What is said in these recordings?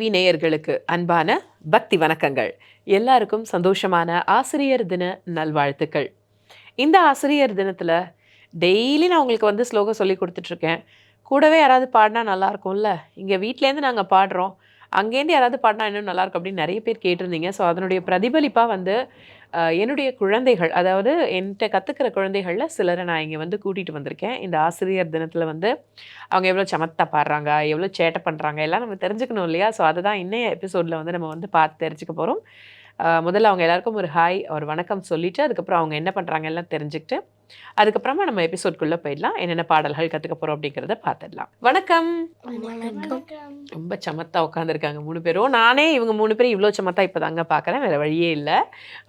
TV நேயர்களுக்கு அன்பான பக்தி வணக்கங்கள். எல்லாருக்கும் சந்தோஷமான ஆசிரியர் தின நல்வாழ்த்துக்கள். இந்த ஆசிரியர் தினத்தில் டெய்லி நான் உங்களுக்கு வந்து ஸ்லோகம் சொல்லி கொடுத்துட்ருக்கேன். கூடவே யாராவது பாடினா நல்லாயிருக்கும்ல இங்கே வீட்டிலேருந்து நாங்கள் பாடுறோம். அங்கேருந்து யாராவது பாடினா இன்னும் நல்லாயிருக்கும் அப்படின்னு நிறைய பேர் கேட்டிருந்தீங்க. ஸோ அதனுடைய பிரதிபலிப்பாக வந்து என்னுடைய குழந்தைகள் அதாவது என்கிட்ட கற்றுக்கிற குழந்தைகளில் சிலரை நான் இங்கே வந்து கூட்டிகிட்டு வந்திருக்கேன். இந்த ஆசிரியர் தினத்தில் வந்து அவங்க எவ்வளோ சமத்தா பாடுறாங்க எவ்வளோ சேட்டை பண்ணுறாங்க எல்லாம் நம்ம தெரிஞ்சுக்கணும் இல்லையா? ஸோ அதை தான் இன்னைய எபிசோடில் வந்து நம்ம வந்து பார்த்து தெரிஞ்சுக்க போகிறோம் முதல்ல அவங்க எல்லாருக்கும் ஒரு ஹாய் ஒரு வணக்கம் சொல்லிவிட்டு அதுக்கப்புறம் அவங்க என்ன பண்ணுறாங்க எல்லாம் தெரிஞ்சுக்கிட்டு அதுக்கப்புறமா நம்ம எபிசோட்குள்ளே போயிடலாம். என்னென்ன பாடல்கள் கற்றுக்க போகிறோம் அப்படிங்கிறத பார்த்துடலாம். வணக்கம். ரொம்ப சமத்தா உட்காந்துருக்காங்க மூணு பேரும். நானே இவங்க மூணு பேரும் இவ்வளோ சமத்தா இப்போ தாங்க பார்க்குறேன். வேறு வழியே இல்லை.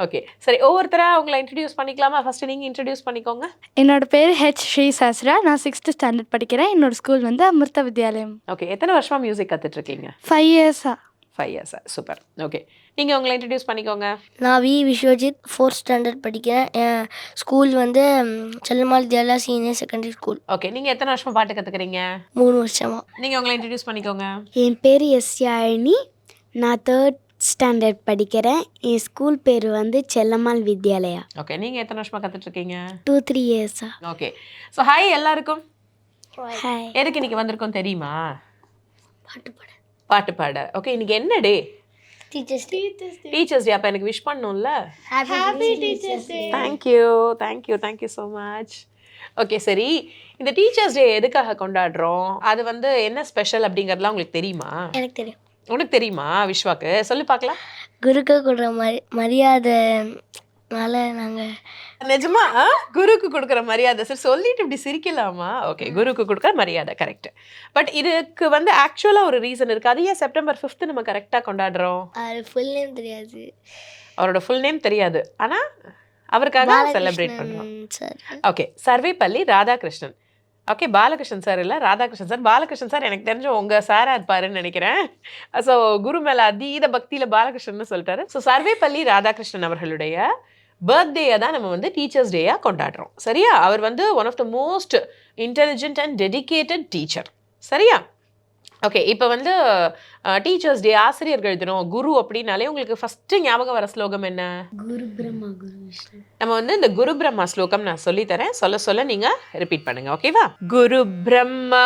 ஓகே சரி ஒவ்வொருத்தராக அவங்கள இன்ட்ரடியூஸ் பண்ணிக்கலாமா? ஃபஸ்ட்டு நீங்கள் இன்ட்ரடியூஸ் பண்ணிக்கோங்க. என்னோட பேர் ஹெச் ஸ்ரீ சாஸ்ரா நான் சிக்ஸ்த்து ஸ்டாண்டர்ட் படிக்கிறேன். என்னோட ஸ்கூல் வந்து அமிர்த வித்யாலயம். ஓகே எத்தனை வருஷமாக மியூசிக் கற்றுட்ருக்கீங்க ஃபைவ் இயர்ஸா ஃபைவ் இயர்ஸா சூப்பர் ஓகே நீங்கள் உங்களை இன்ட்ரடியூஸ் பண்ணிக்கோங்க. நான் வி விஸ்வஜித் ஃபோர்த் ஸ்டாண்டர்ட் படிக்கிறேன். ஸ்கூல் வந்து ம், செல்லம்மாள் தியாலா சீனியர் செகண்டரி ஸ்கூல் ஓகே நீங்கள் எத்தனை வருஷமா பாட்டு கற்றுக்குறீங்க மூணு வருஷமா. நீங்கள் உங்களை இன்ட்ரடியூஸ் பண்ணிக்கோங்க. என் பேர் எஸ் யாழினி. நான் தேர்ட் ஸ்டாண்டர்ட் படிக்கிறேன். என் ஸ்கூல் பேர் வந்து செல்லம்மாள் வித்யாலயா. ஓகே நீங்கள் எத்தனை வருஷமா கற்றுட்ருக்கீங்க டூ த்ரீ இயர்ஸா ஓகே ஸோ ஹாய் எல்லாருக்கும். ஹாய் எதுக்கு இன்னைக்கு வந்திருக்கோம் தெரியுமா? பாட்டு பாட. பாட்டு பாட. ஓகே இன்னைக்கு என்ன டே? டீச்சர்ஸ் டீச்சர்ஸ் டே அப்போ எனக்கு விஷ் பண்ணணும்ல? Happy teachers day thank you thank you thank you so much okay சரி. இந்த டீச்சர்ஸ் டே எதுக்காக கொண்டாடுறோம்? அது வந்து என்ன ஸ்பெஷல் அப்படிங்கிறதுலாம் உங்களுக்கு தெரியுமா? எனக்கு தெரியும். உனக்கு தெரியுமா விஸ்வாக்கு சொல்லி பார்க்கலாம். குருக்கு கொடுக்குற மரி மரியாதைனால நாங்கள் நிஜமா? குருக்கு கொடுக்குற மரியாதை. சரி சொல்லிட்டு இப்படி சிரிக்கலாமா? ஓகே குருக்கு கொடுக்குற மரியாதை கரெக்ட் பட் இதுக்கு வந்து ஆக்சுவலாக ஒரு ரீசன் இருக்குது அது ஏன் செப்டம்பர் ஃபிஃப்த்து நம்ம கரெக்டாக கொண்டாடுறோம்? அது ஃபுல் நேம் தெரியாது. அவரோட ஃபுல் நேம் தெரியாது. ஆனால் அவருக்காக செலிப்ரேட் பண்ணுறோம் sir okay Sarvepalli Radhakrishnan. Okay Balakrishnan sir இல்லை? ராதாகிருஷ்ணன் சார் பாலகிருஷ்ணன் சார் எனக்கு தெரிஞ்ச உங்கள் சாராக இருப்பாருன்னு நினைக்கிறேன். ஸோ குரு மேலே அதீத பக்தியில் பாலகிருஷ்ணன் சொல்லிட்டாரு. ஸோ சர்வேப்பள்ளி ராதாகிருஷ்ணன் அவர்களுடைய பர்த்டேயை தான் நம்ம வந்து டீச்சர்ஸ் டேயாக கொண்டாடுறோம். சரியா? அவர் வந்து one of the most intelligent and dedicated teacher சரியா? ஓகே இப்போ வந்து டீச்சர்ஸ் டே ஆசிரியர்கள் தினம் குரு அப்படின்னாலே உங்களுக்கு ஃபஸ்ட்டு ஞாபகம் வர ஸ்லோகம் என்ன? குரு பிரம்மா குரு விஷ்ணு. நம்ம வந்து இந்த குரு பிரம்மா ஸ்லோகம் நான் சொல்லி தரேன் சொல்ல சொல்ல நீங்க ரிப்பீட் பண்ணுங்க ஓகேவா குரு பிரம்மா.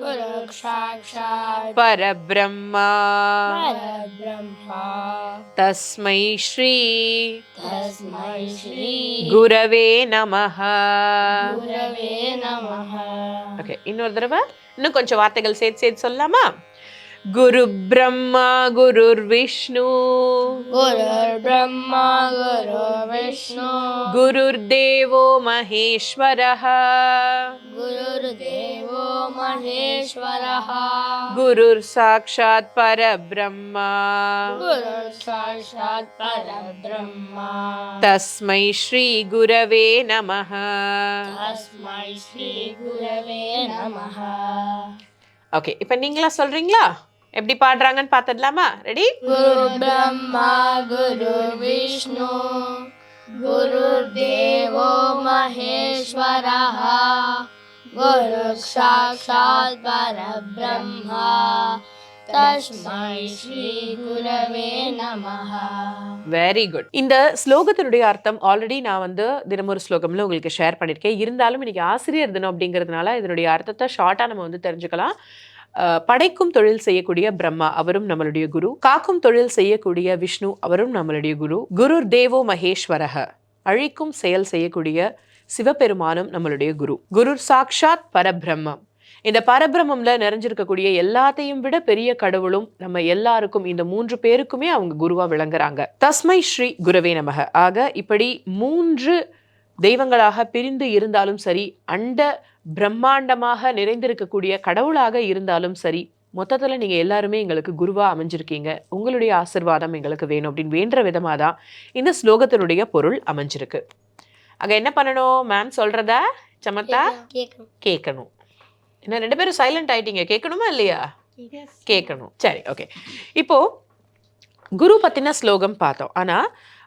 மகேஸ்வரः மகேஸ்வரः குருர் சாக்ஷாத் குரு சாட்சாத் பரபிரம்மா பிரம்மா தஸ்மை ஸ்ரீ தஸ்மை ஸ்ரீ குரவே நமः குரவே நமः ஓகே இன்னொரு தடவை இன்னும் கொஞ்சம் வார்த்தைகள் சேர்த்து சேர்த்து சொல்லலாமா? குரு பிரம்மா குருர் விஷ்ணு குரு பிரம்மா குரு விஷ்ணு குருர் தேவோ மகேஸ்வரः குருர் சாக்ஷாத் பரபிரம்மா குரு சாட்சாத் பரபிரம்மா தஸ்மை ஸ்ரீ குரவே நமः தஸ்மை ஸ்ரீ குரவே நமः ஓகே இப்போ நீங்களா சொல்றீங்களா எப்படி பாடுறாங்கன்னு பார்த்துடலாமா ரெடி गुरु ब्रह्मा गुरु विष्णु गुरुर्देवो महेश्वरः गुरु साक्षात् परब्रह्मा तस्मै श्रीगुरवे नमः வெரி குட் இந்த ஸ்லோகத்தினுடைய அர்த்தம் ஆல்ரெடி நான் வந்து தினமொரு ஸ்லோகம்ல உங்களுக்கு ஷேர் பண்ணியிருக்கேன் இருந்தாலும் இன்னைக்கு ஆசிரியர் தினம் அப்படிங்கிறதுனால இதனுடைய அர்த்தத்தை ஷார்ட்டாக நம்ம வந்து தெரிஞ்சுக்கலாம் அஹ், படைக்கும் தொழில் செய்யக்கூடிய பிரம்மா அவரும் நம்மளுடைய குரு காக்கும் தொழில் செய்யக்கூடிய விஷ்ணு அவரும் நம்மளுடைய குரு குருர் தேவோ மகேஸ்வரக அழிக்கும் செயல் செய்யக்கூடிய சிவபெருமானும் நம்மளுடைய குரு. குரு சாக்ஷாத் பரபிரம்மம். இந்த பரபிரமம்ல நிறைஞ்சிருக்கக்கூடிய எல்லாத்தையும் விட பெரிய கடவுளும் நம்ம எல்லாருக்கும் இந்த மூன்று பேருக்குமே அவங்க குருவா விளங்குறாங்க. தஸ்மை ஸ்ரீ குருவே நமக. ஆக இப்படி மூன்று தெய்வங்களாக பிரிந்து இருந்தாலும் சரி அண்ட பிரம்மாண்டமாக நிறைந்திருக்கக்கூடிய கடவுளாக இருந்தாலும் சரி மொத்தத்தில் நீங்கள் எல்லாருமே எங்களுக்கு குருவாக அமைஞ்சிருக்கீங்க. உங்களுடைய ஆசிர்வாதம் எங்களுக்கு வேணும் அப்படின்னு வேண்ட விதமாக தான் இந்த ஸ்லோகத்தினுடைய பொருள் அமைஞ்சிருக்கு. அங்கே என்ன பண்ணணும்? மேம் சொல்கிறத சமத்தா கேட்கணும் என்ன ரெண்டு பேரும் சைலண்ட் ஆயிட்டீங்க. கேட்கணுமா இல்லையா? கேட்கணும் சரி ஓகே இப்போ குரு பத்தின ஸ்லோகம் பார்த்தோம். ஆனா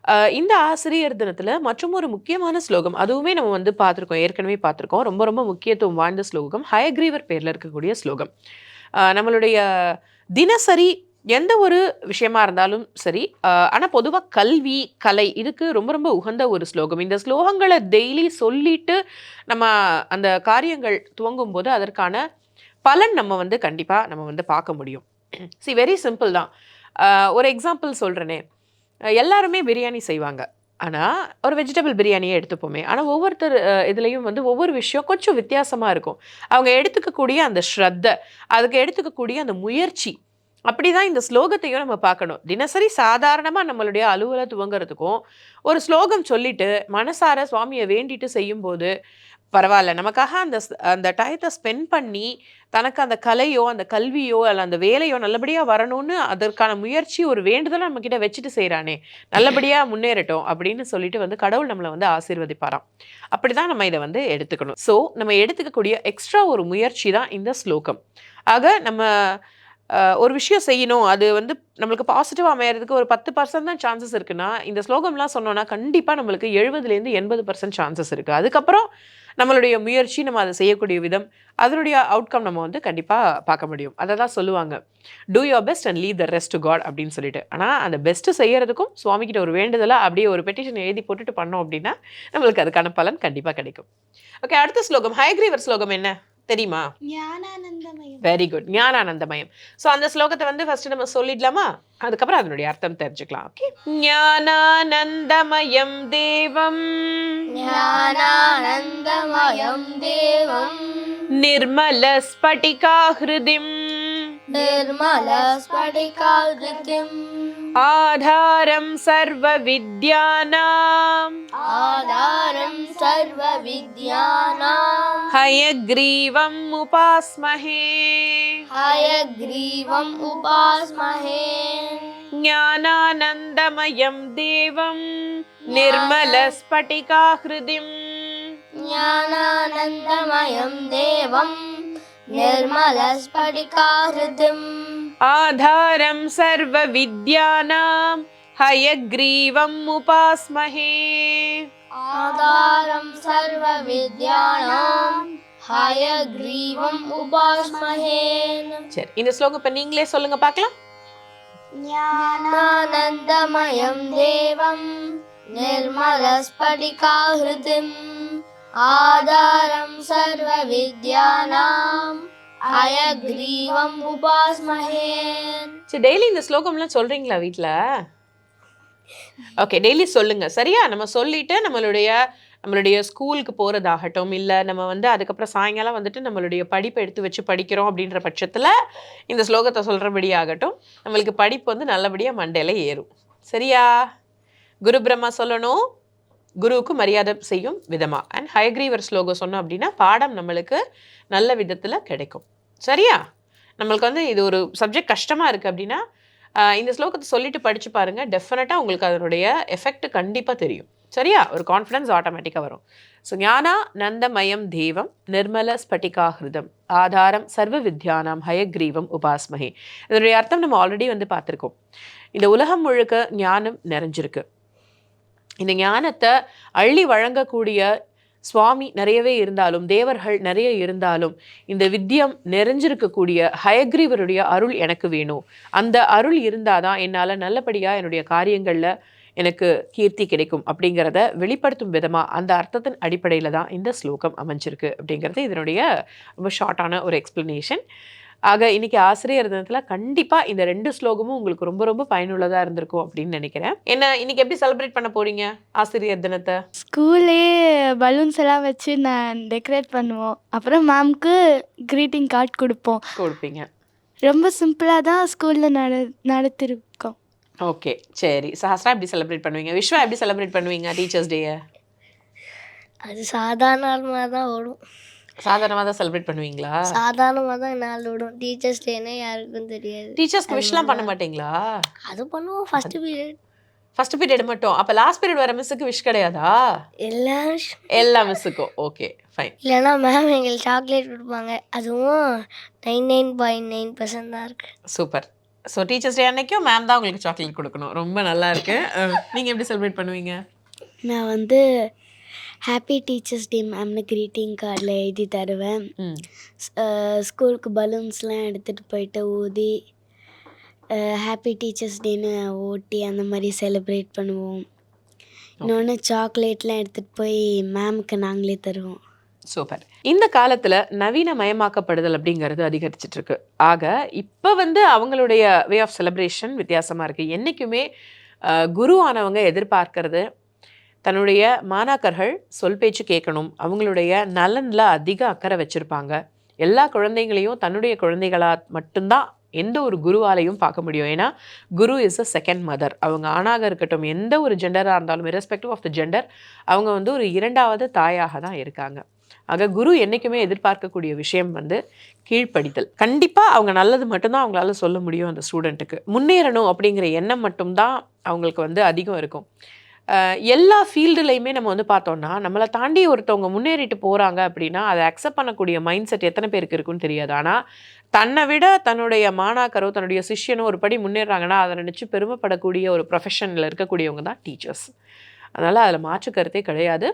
அஹ், இந்த ஆசிரியர் தினத்துல மற்றும் ஒரு முக்கியமான ஸ்லோகம் அதுவுமே நம்ம வந்து பார்த்துருக்கோம். ஏற்கனவே பார்த்துருக்கோம். ரொம்ப ரொம்ப முக்கியத்துவம் வாய்ந்த ஸ்லோகம். ஹயக்ரீவர் பேர்ல இருக்கக்கூடிய ஸ்லோகம். நம்மளுடைய தினசரி எந்த ஒரு விஷயமா இருந்தாலும் சரி ஆனால் பொதுவாக கல்வி கலை இதுக்கு ரொம்ப ரொம்ப உகந்த ஒரு ஸ்லோகம். இந்த ஸ்லோகங்களை டெய்லி சொல்லிட்டு நம்ம அந்த காரியங்கள் துவங்கும் போது அதற்கான பலன் நம்ம வந்து கண்டிப்பாக நம்ம வந்து பார்க்க முடியும். சி வெரி சிம்பிள் தான். ஒரு எக்ஸாம்பிள் சொல்கிறேனே எல்லாருமே பிரியாணி செய்வாங்க. ஆனால் ஒரு வெஜிடபிள் பிரியாணியே எடுத்துப்போமே. ஆனால் ஒவ்வொருத்தர் இதுலேயும் வந்து ஒவ்வொரு விஷயம் கொஞ்சம் வித்தியாசமாக இருக்கும். அவங்க எடுத்துக்கக்கூடிய அந்த ஸ்ரத்த அதுக்கு எடுத்துக்கக்கூடிய அந்த முயற்சி அப்படிதான் இந்த ஸ்லோகத்தையும் நம்ம பார்க்கணும். தினசரி சாதாரணமாக நம்மளுடைய அலுவலை துவங்கிறதுக்கும் ஒரு ஸ்லோகம் சொல்லிட்டு மனசார சுவாமியை வேண்டிட்டு செய்யும்போது பரவாயில்ல நமக்காக அந்த ஸ்- அந்த டயத்தை ஸ்பெண்ட் பண்ணி தனக்கு அந்த கலையோ அந்த கல்வியோ அல்ல அந்த வேலையோ நல்லபடியாக வரணும்னு அதற்கான முயற்சி ஒரு வேண்டுதலை நம்மக்கிட்ட வச்சுட்டு செய்கிறானே நல்லபடியாக முன்னேறட்டும் அப்படின்னு சொல்லிட்டு வந்து கடவுள் நம்மளை வந்து ஆசீர்வதிப்பாராம். அப்படிதான் நம்ம இதை வந்து எடுத்துக்கணும். ஸோ நம்ம எடுத்துக்கக்கூடிய எக்ஸ்ட்ரா ஒரு முயற்சி தான் இந்த ஸ்லோகம். ஆக நம்ம ஒரு விஷயம் செய்யணும். அது வந்து நம்மளுக்கு பாசிட்டிவாக அமையறதுக்கு ஒரு பத்து பர்சன்ட் தான் சான்சஸ் இருக்குன்னா இந்த ஸ்லோகம்லாம் சொன்னோன்னா கண்டிப்பாக நம்மளுக்கு எழுபதுலேருந்து எண்பது பர்சன்ட் சான்சஸ் இருக்குது அதுக்கப்புறம் நம்மளுடைய முயற்சி நம்ம அதை செய்யக்கூடிய விதம் அதனுடைய அவுட்கம் நம்ம வந்து கண்டிப்பாக பார்க்க முடியும். அதை தான் சொல்லுவாங்க. Do your best and leave the rest to God அப்படின்னு சொல்லிட்டு. ஆனால் அந்த பெஸ்ட்டு செய்யறதுக்கும் சுவாமிகிட்ட ஒரு வேண்டுதலாக அப்படியே ஒரு பெட்டிஷன் எழுதி போட்டுட்டு பண்ணோம் அப்படின்னா நம்மளுக்கு அதுக்கான பலன் கண்டிப்பாக கிடைக்கும். ஓகே அடுத்த ஸ்லோகம். ஹைக்ரீவர் ஸ்லோகம் என்ன? தெரியுமா? Very good ஞானானந்தமயம். சோ அந்த ஸ்லோகத்தை வந்து ஃபர்ஸ்ட் நம்ம சொல்லிடலாமா? அதுக்கப்புறம் அதனுடைய அர்த்தம் தெரிஞ்சுக்கலாம். ஓகே ஞானானந்தமயம் தேவம். ஞானானந்தமயம் தேவம். நிர்மல ஸ்படிகா ஹிருதிம் நிர்மல ஸ்படிகா ஹிருதிம் आधारं सर्वविद्यानाम् आधारं सर्वविद्यानाम् हयग्रीवम् उपास्महे हयग्रीवम् उपास्महे ज्ञानानन्दमयं देवं निर्मलस्फटिकाकृतिम् ज्ञानानन्दमयं देवं निर्मलस्फटिकाकृतिम् ஆதாரம் சர்வ வித்யானாம் ஹயக்ரீவம் உபாஸ்மஹே आधारं सर्वविद्यानां हयग्रीवम् उपास्महे சரி இந்த ஸ்லோகம் இப்ப நீங்களே சொல்லுங்க பார்க்கலாம் ज्ञानानन्दमयं देवं निर्मलस्फटिकाहृतिम् आधारं सर्वविद्यानां ஹயக்ரீவம் உபாஸ்மஹே. சரி டெய்லி இந்த ஸ்லோகம்லாம் சொல்கிறீங்களா வீட்டில் ஓகே டெய்லி சொல்லுங்க. சரியா? நம்ம சொல்லிட்டு நம்மளுடைய நம்மளுடைய ஸ்கூலுக்கு போகிறதாகட்டும் இல்லை நம்ம வந்து அதுக்கப்புறம் சாயங்காலம் வந்துட்டு நம்மளுடைய படிப்பை எடுத்து வச்சு படிக்கிறோம் அப்படின்ற பட்சத்தில் இந்த ஸ்லோகத்தை சொல்கிறபடி ஆகட்டும். நம்மளுக்கு படிப்பு வந்து நல்லபடியாக மண்டையில் ஏறும். சரியா? குரு பிரம்மா சொல்லணும். குருவுக்கு மரியாதை செய்யும் விதமாக அண்ட் ஹயக்ரீவர் ஸ்லோகம் சொன்னோம் அப்படின்னா பாடம் நம்மளுக்கு நல்ல விதத்தில் கிடைக்கும். சரியா? நம்மளுக்கு வந்து இது ஒரு சப்ஜெக்ட் கஷ்டமாக இருக்குது அப்படின்னா இந்த ஸ்லோகத்தை சொல்லிட்டு படித்து பாருங்கள் டெஃபினட்டாக உங்களுக்கு அதனுடைய எஃபெக்ட் கண்டிப்பாக தெரியும். சரியா? ஒரு கான்ஃபிடன்ஸ் ஆட்டோமேட்டிக்காக வரும். ஸோ ஞானா நந்தமயம் தெய்வம் நிர்மல ஸ்பட்டிகாஹிருதம் ஆதாரம் சர்வ வித்யானாம் ஹயக்ரீவம் உபாஸ்மஹே. இதனுடைய அர்த்தம் நம்ம ஆல்ரெடி வந்து பார்த்துருக்கோம். இந்த உலகம் முழுக்க ஞானம் நிறைஞ்சிருக்கு. இந்த ஞானத்தை அள்ளி வழங்கக்கூடிய சுவாமி நிறையவே இருந்தாலும் தேவர்கள் நிறைய இருந்தாலும் இந்த வித்தியம் நிறைஞ்சிருக்கக்கூடிய ஹயக்ரீவருடைய அருள் எனக்கு வேணும். அந்த அருள் இருந்தாதான் என்னால் நல்லபடியாக என்னுடைய காரியங்களில் எனக்கு கீர்த்தி கிடைக்கும் அப்படிங்கிறத வெளிப்படுத்தும் விதமாக அந்த அர்த்தத்தின் அடிப்படையில் தான் இந்த ஸ்லோகம் அமைஞ்சிருக்கு அப்படிங்கிறது இதனுடைய ரொம்ப ஷார்ட்டான ஒரு எக்ஸ்ப்ளனேஷன் ஆக இன்னைக்கு ஆசிரியர் தினத்தில் கண்டிப்பாக இந்த ரெண்டு ஸ்லோகமும் உங்களுக்கு ரொம்ப ரொம்ப பயனுள்ளதாக இருந்திருக்கும் அப்படின்னு நினைக்கிறேன். என்ன இன்னைக்கு எப்படி செலிப்ரேட் பண்ண போறீங்க ஆசிரியர் தினத்தை? ஸ்கூல்லே பலூன்ஸ் எல்லாம் வச்சு நான் டெக்கரேட் பண்ணுவோம். அப்புறம் மேம்க்கு க்ரீட்டிங் கார்டு கொடுப்போம். கொடுப்பீங்க. ரொம்ப சிம்பிளாக தான் ஸ்கூலில் நட நடத்திருக்கோம். ஓகே சரி. சஹஸ்ரா எப்படி செலிப்ரேட் பண்ணுவீங்க? விஸ்வா எப்படி செலிப்ரேட் பண்ணுவீங்க டீச்சர்ஸ் டேயை அது சாதாரணமாக தான் ஓடும். சாதாரணமாக தான் செலிப்ரேட் பண்ணுவீங்களா? சாதாரணமாக தான் நாள் ஓடும். டீச்சர்ஸ் டேனே யாருக்கும் தெரியாது. டீச்சர்ஸ்க்கு விஷலாம் பண்ண மாட்டீங்களா? அது பண்ணுவோம் ஃபர்ஸ்ட் பீரியட் ஃபர்ஸ்ட் பீரியட் மட்டும். அப்ப லாஸ்ட் பீரியட் வர மிஸ்ஸுக்கு விஷ் கிடையாதா? எல்லா எல்லா மிஸ்ஸுக்கும் ஓகே ஃபைன் இல்லைன்னா மேம் எங்களுக்கு சாக்லேட் கொடுப்பாங்க. அதுவும் nine nine point nine percent தான் இருக்குது சூப்பர் ஸோ டீச்சர்ஸ் டே அன்னைக்கும் மேம் தான் உங்களுக்கு சாக்லேட் கொடுக்கணும். ரொம்ப நல்லா இருக்கு. அஹ், நீங்க எப்படி செலிப்ரேட் பண்ணுவீங்க? நான் வந்து ஹாப்பி டீச்சர்ஸ் டே மேம்னு க்ரீட்டிங் கார்டில் எழுதி தருவேன். ஸ்கூலுக்கு பலூன்ஸ்லாம் எடுத்துகிட்டு போயிட்டு ஊதி ஹாப்பி டீச்சர்ஸ் டேன்னு ஓட்டி அந்த மாதிரி செலிப்ரேட் பண்ணுவோம். இன்னொன்று சாக்லேட்லாம் எடுத்துகிட்டு போய் மேமுக்கு நாங்களே தருவோம். சூப்பர் இந்த காலத்துல நவீன மயமாக்கப்படுதல் அப்படிங்கிறது அதிகரிச்சிட்டு இருக்கு. ஆக இப்போ வந்து அவங்களுடைய வே ஆஃப் செலிப்ரேஷன் வித்தியாசமா இருக்கு. என்னைக்குமே அஹ், குரு ஆனவங்க எதிர்பார்க்கறது தன்னுடைய மாணாக்கர்கள் சொல் பேச்சு கேட்கணும். அவங்களுடைய நலனில் அதிக அக்கறை வச்சுருப்பாங்க. எல்லா குழந்தைங்களையும் தன்னுடைய குழந்தைகளாக மட்டும்தான் எந்த ஒரு குருவாலையும் பார்க்க முடியும். ஏன்னா guru is a second mother அவங்க ஆணாக இருக்கட்டும் எந்த ஒரு ஜெண்டராக இருந்தாலும் irrespective ஆஃப் த ஜெண்டர் அவங்க வந்து ஒரு இரண்டாவது தாயாக தான் இருக்காங்க. ஆக குரு என்றைக்குமே எதிர்பார்க்கக்கூடிய விஷயம் வந்து கீழ்ப்படித்தல் கண்டிப்பாக அவங்க நல்லது மட்டும்தான் அவங்களால சொல்ல முடியும் அந்த ஸ்டூடெண்ட்டுக்கு முன்னேறணும் அப்படிங்கிற எண்ணம் மட்டும்தான் அவங்களுக்கு வந்து அதிகம் இருக்கும். எல்லா ஃபீல்டுலையுமே நம்ம வந்து பார்த்தோம்னா நம்மளை தாண்டி ஒருத்தவங்க முன்னேறிட்டு போகிறாங்க அப்படின்னா அதை அக்செப்ட் பண்ணக்கூடிய மைண்ட் செட் எத்தனை பேருக்கு இருக்குன்னு தெரியாது. ஆனால் தன்னை விட தன்னுடைய மாணாக்கரோ தன்னுடைய சிஷ்யனோ ஒரு படி முன்னேறாங்கன்னா அதை நினச்சி பெருமைப்படக்கூடிய ஒரு ப்ரொஃபஷனில் இருக்கக்கூடியவங்க தான் டீச்சர்ஸ் அதனால் அதில் மாற்று கருத்தே கிடையாது.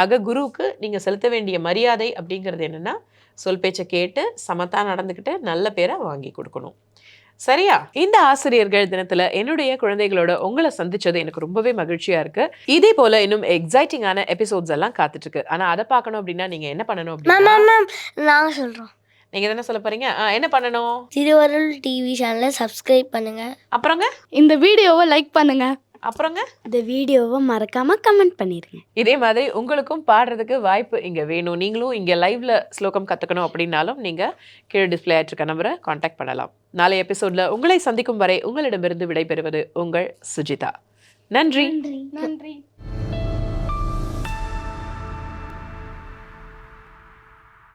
ஆக குருவுக்கு நீங்கள் செலுத்த வேண்டிய மரியாதை அப்படிங்கிறது என்னென்னா சொல் பேச்சை கேட்டு சமத்தாக நடந்துக்கிட்டு நல்ல பேரை வாங்கி கொடுக்கணும். சரியா? இந்த ஆசிரியர்கள் தினத்துல என்னுடைய குழந்தைகளோட உங்களை சந்திச்சது எனக்கு ரொம்பவே மகிழ்ச்சியா இருக்கு. இதே போல இன்னும் எக்ஸைட்டிங்கான எபிசோட்ஸ் எல்லாம் காத்துட்டு இருக்கு ஆனா அதை பார்க்கணும் அப்படின்னா நீங்க என்ன பண்ணணும் அப்படின்னா நாங்கள் சொல்கிறோம் நீங்க என்ன சொல்ல போறீங்க? ஆ, என்ன பண்ணணும்? திருவருள் டிவி சேனலை சப்ஸ்கிரைப் பண்ணுங்கள் அப்புறங்க? இந்த வீடியோவை லைக் பண்ணுங்க. அப்புறங்க? இந்த வீடியோவை மறக்காமல் கமெண்ட் பண்ணிடுங்க இதே மாதிரி உங்களுக்கும் பாடுறதுக்கு வாய்ப்பு இங்கே வேணும். நீங்களும் இங்கே லைவ்ல ஸ்லோகம் கற்றுக்கணும் அப்படின்னாலும் நீங்கள் கீழே டிஸ்பிளே ஆயிட்டிருக்க நம்பரை காண்டாக்ட் பண்ணலாம். நாளை எபிசோட்ல உங்களை சந்திக்கும் வரை உங்களிடமிருந்து விடைபெறுவது உங்கள் சுஜிதா. நன்றி. நன்றி.